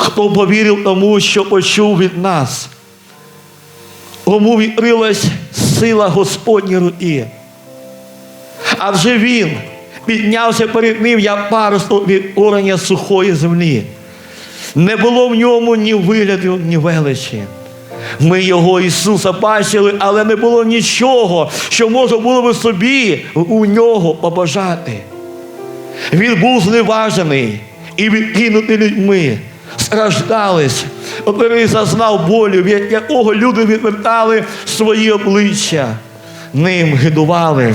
хто повірив тому, що почув від нас. Кому відкрилась сила Господні руки. Адже він піднявся перед ним, як паросток від орення сухої землі. Не було в ньому ні вигляду, ні величі. Ми його Ісуса бачили, але не було нічого, що можна було би собі у нього побажати. Він був зневажений і відкинутий людьми, страждались, коли зазнав болю, від якого люди відвертали свої обличчя, ним гидували,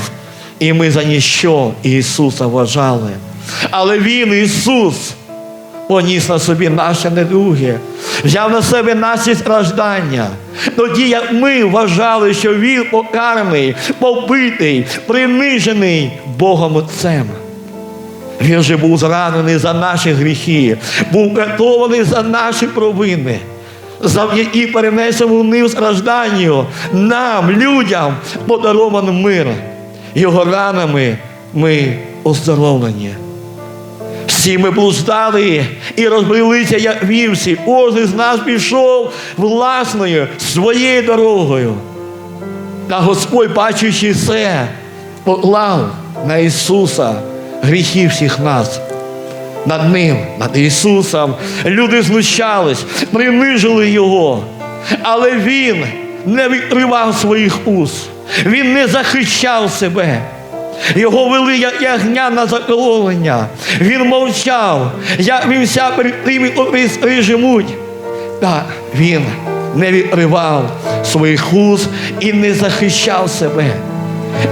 і ми за ніщо Ісуса вважали. Але Він, Ісус, поніс на собі наше недуги, взяв на себе наші страждання. Тоді, як ми вважали, що Він покараний, побитий, принижений Богом Отцем. Він же був зранений за наші гріхи, був катований за наші провини. Завдяки перенесеному ним стражданню нам, людям, подарований мир. Його ранами ми оздоровлені. Всі ми блуждали і розбилися, як вівці. Кожен з нас пішов власною своєю дорогою. Та Господь, бачучи все, поклав на Ісуса гріхи всіх нас. Над Ним, над Ісусом. Люди знущались, принижили Його. Але Він не відкривав своїх уст. Він не захищав себе. Його вели як ягня на закололення. Він мовчав, як вівся перед тими, котрі стрижемуть. Та він не відкривав своїх уст і не захищав себе.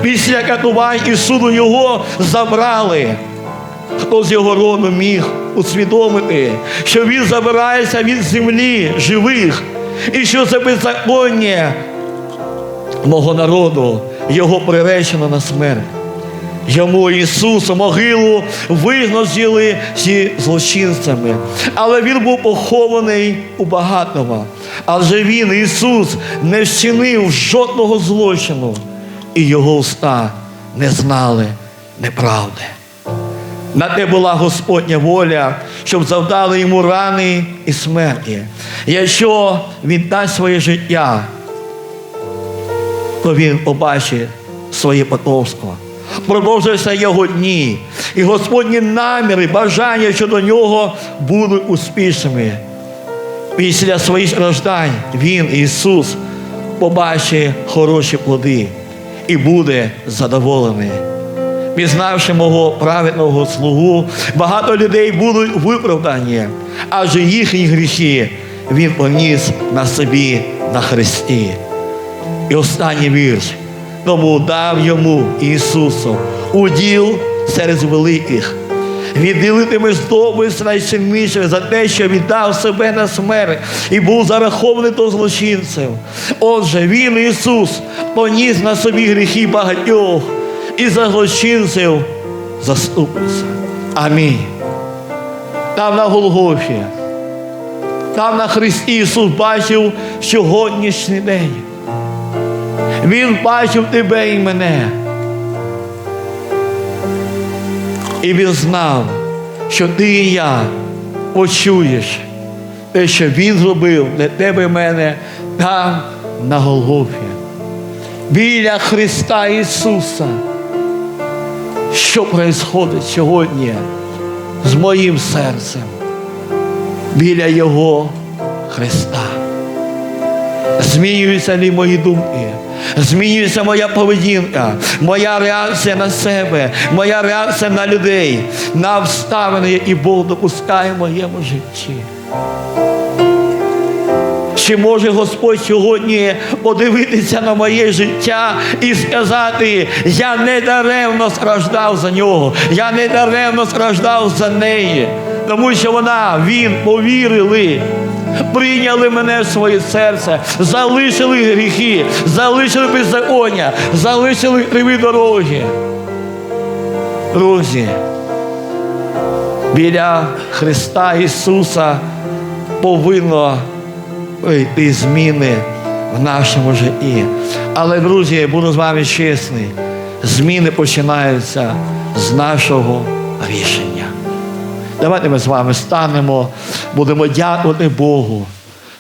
Після катувань і суду його забрали. Хто з його роду міг усвідомити, що він забирається від землі живих, і що це беззаконня мого народу, його приречено на смерть. Йому Ісусу могилу визнали зі злочинцями, але Він був похований у багатого. Адже Він, Ісус, не вчинив жодного злочину, і його уста не знали неправди. На те була Господня воля, щоб завдали йому рани і смерті. Якщо він дасть своє життя, то він побачить своє потомство. Продовжуються його дні. І Господні наміри, бажання щодо нього будуть успішними. Після своїх страждань Він, Ісус, побачить хороші плоди і буде задоволений. Пізнавши мого праведного слугу, багато людей будуть виправдані, адже їхні гріхи Він поніс на собі на Христі. І останній вірш. Тому дав йому Ісусу уділ серед великих. Відділитиме здобич найсильніше за те, що віддав себе на смерть і був зарахований до злочинців. Отже, Він, Ісус, поніс на собі гріхи багатьох і за злочинців заступився. Амінь. Там на Голгофі, там на Христі Ісус бачив сьогоднішній день. Він бачив тебе і мене. І він знав, що ти і я почуєш те, що він зробив для тебе мене там на Голгофі. Біля Христа Ісуса. Що відбувається сьогодні з моїм серцем? Біля Його Христа. Змінюються ли мої думки? Змінюється моя поведінка, моя реакція на себе, моя реакція на людей, на обставини, які Бог допускає в моєму житті. Чи може Господь сьогодні подивитися на моє життя і сказати, я не даремно страждав за нього, я не даремно страждав за неї, тому що вона, він повірили прийняли мене в своє серце, залишили гріхи, залишили беззаконня, залишили криві дороги. Друзі, біля Христа Ісуса повинно прийти зміни в нашому житті. Але, друзі, я буду з вами чесний, зміни починаються з нашого рішення. Давайте ми з вами станемо будемо дякувати Богу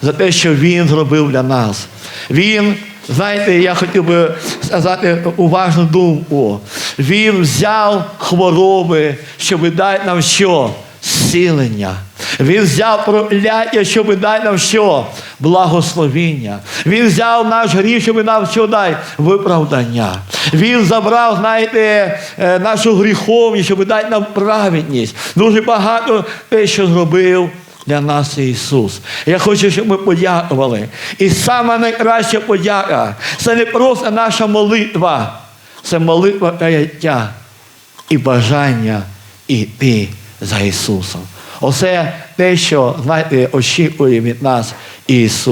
за те, що Він зробив для нас. Він, знаєте, я хотів би сказати уважну думку. Він взяв хвороби, щоб дати нам що? Зцілення. Він взяв прокляття, щоб дати нам що? Благословіння. Він взяв наш гріх, щоб нам що дай? Виправдання. Він забрав, знаєте, е, нашу гріховність, щоб дати нам праведність. Дуже багато те, що зробив для нас Ісус. Я хочу, щоб ми подякували. І сама найкраща подяка це не просто наша молитва, це молитва каяття і бажання йти за Ісусом. Оце те, що знаєте, очікує від нас Ісус.